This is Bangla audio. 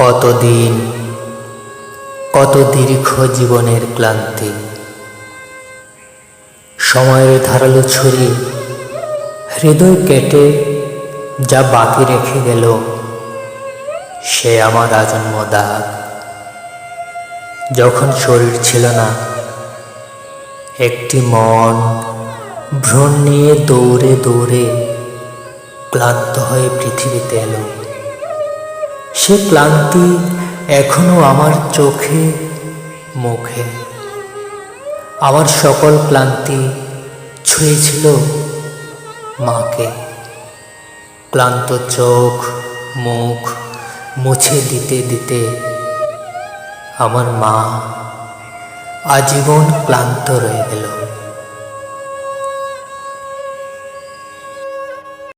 কতদিন, কত দীর্ঘ জীবনের ক্লান্তি। সময়ের ধারালো ছুরি হৃদয় কেটে যা বাকি রেখে গেল, সে আমার আজন্ম দাগ। যখন শরীর ছিল না, একটি মন ভ্রণ নিয়ে দৌড়ে দৌড়ে ক্লান্ত হয়ে পৃথিবীতে এলো। সে ক্লান্তি এখনও আমার চোখে, মুখে। আমার সকল ক্লান্তি ছুঁয়েছিল মাকে। ক্লান্ত চোখ, মুখ মুছে দিতে দিতে আমার মা আজীবন ক্লান্ত রয়ে গেল।